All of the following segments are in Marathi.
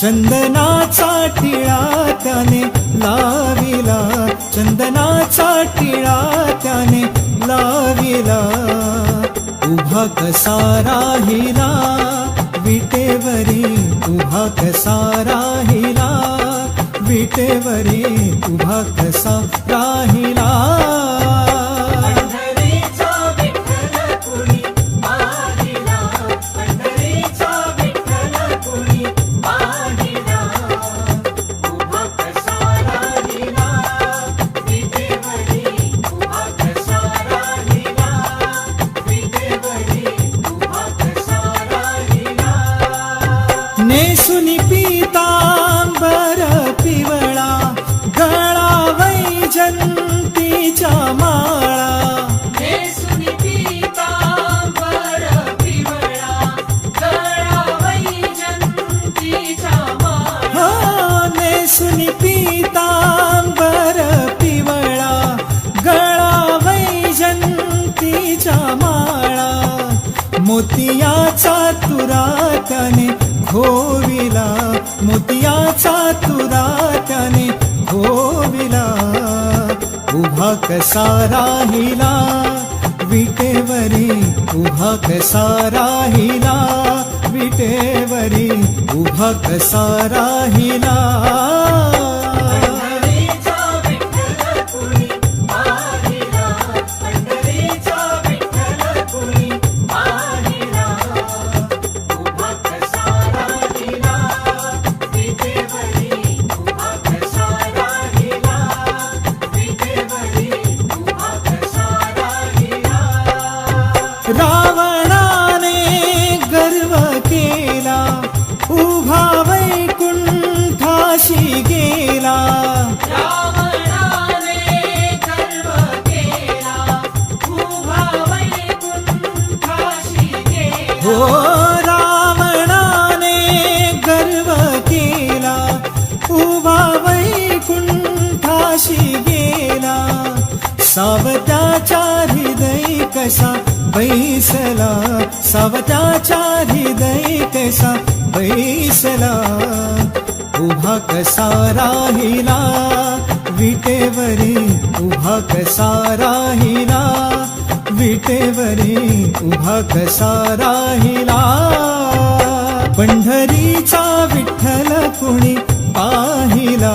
चंदनाचा टिळा त्याने लाविला. चंदनाचा टिळा त्याने लाविला. उभा कसा राहिला विटेवरी उभा कसा राहिला विटेवरी उभा कसा राहिला मोतियाचा तुरा त्याने घोविला. मोतियाचा तुरा त्याने घोविला. उभा कसा राहिला विटेवरी उभा कसा राहिला विटेवरी उभा कसा राहिला कसा बैसला सावत्याच्या हृदय कसा बैसला उभा कसा राहिला विटेवरी उभा कसा राहिला विटेवरी उभा कसा राहिला. पंढरीचा विठ्ठल कुणी पाहिला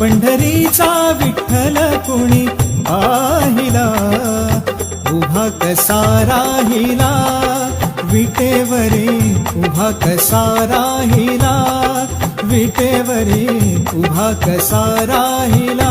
पंढरीचा विठ्ठल कुणी पाहिला. उभा कसा राहिला विटेवरे उभा कसा राहिला विटेवरे उभा कसा राहिला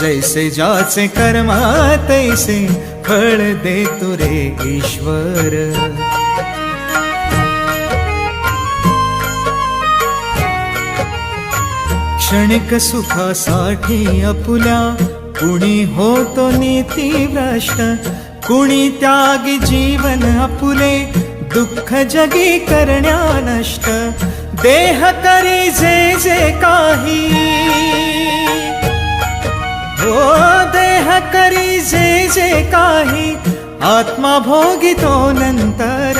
जैसे ज्याचे कर्म तैसे फळ देतो रे ईश्वर। क्षणिक सुखासाठी अपुल्या कुणी होतो नीती भ्रष्ट कुणी त्याग जीवन अपुले दुःख जगी करण्या नष्ट देह करी जे जे काही। हो देह करी जे जे काही आत्मा भोगितो नंतर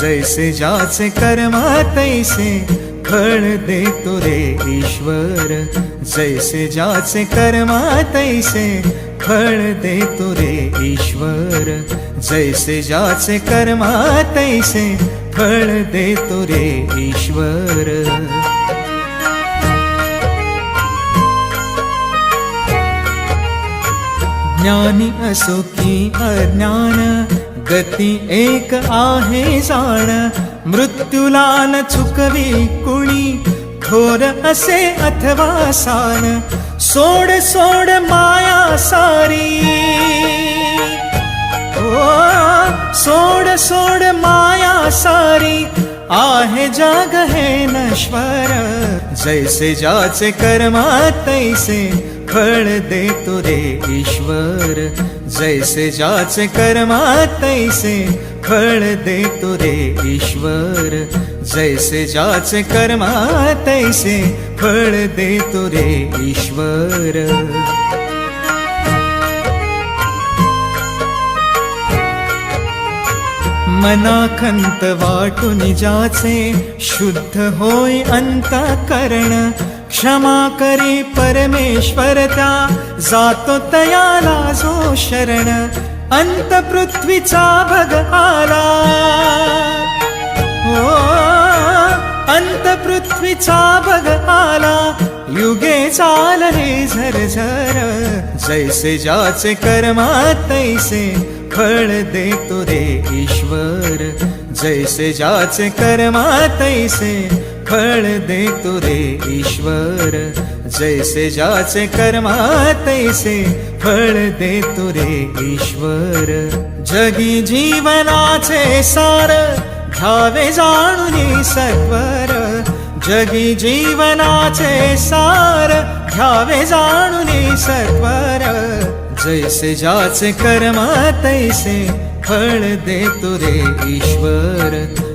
जैसे ज्याचे कर्म तैसे फळ देतो रे ईश्वर जैसे ज्याचे कर्म तैसे फळ देतो रे ईश्वर जैसे ज्याचे कर्म तैसे फळ देतो रे ईश्वर। ज्ञानी असो की अज्ञान गती एक आहे जाण. मृत्यूला न चुकवी कुणी थोर असे अथवा साण. सोड सोड माया सारी. ओ सोड सोड माया सारी. आहे जाग हे नश्वर. जैसे जाचे कर्मा तैसे फळ देतो रे ईश्वर. जैसे जाचे कर्मा तैसे फळ देतो रे ईश्वर. जैसे जाचे कर्मा तैसे फळ देतो रे ईश्वर. मनाखंत वाटून जाचे शुद्ध होय अंतकरण. क्षमा करी परमेश्वर त्या जातो तयाला जो शरण. अंत पृथ्वीचा भग आला. हो अंत पृथ्वीचा बघ आला युगे चालले झरझर जैसे ज्याचे कर्मा तैसे फळ देतो रे ईश्वर. जैसे ज्याचे कर्मा तैसे फळ देतो रे ईश्वर. जैसे ज्याचे कर्मा तैसे फळ देतो रे ईश्वर. जगी जीवनाचे सार घ्यावे जाणून सत्वर. जगी जीवनाचे सार घ्यावे जाणून सत्वर. जैसे ज्याचे कर्म तैसे फळ देतो रे ईश्वर.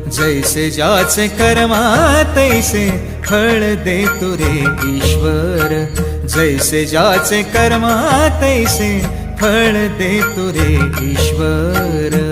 जैसे ज्याचे कर्म तैसे फळ देतो रे ईश्वर. जैसे ज्याचे कर्म तैसे फळ देतो रे ईश्वर.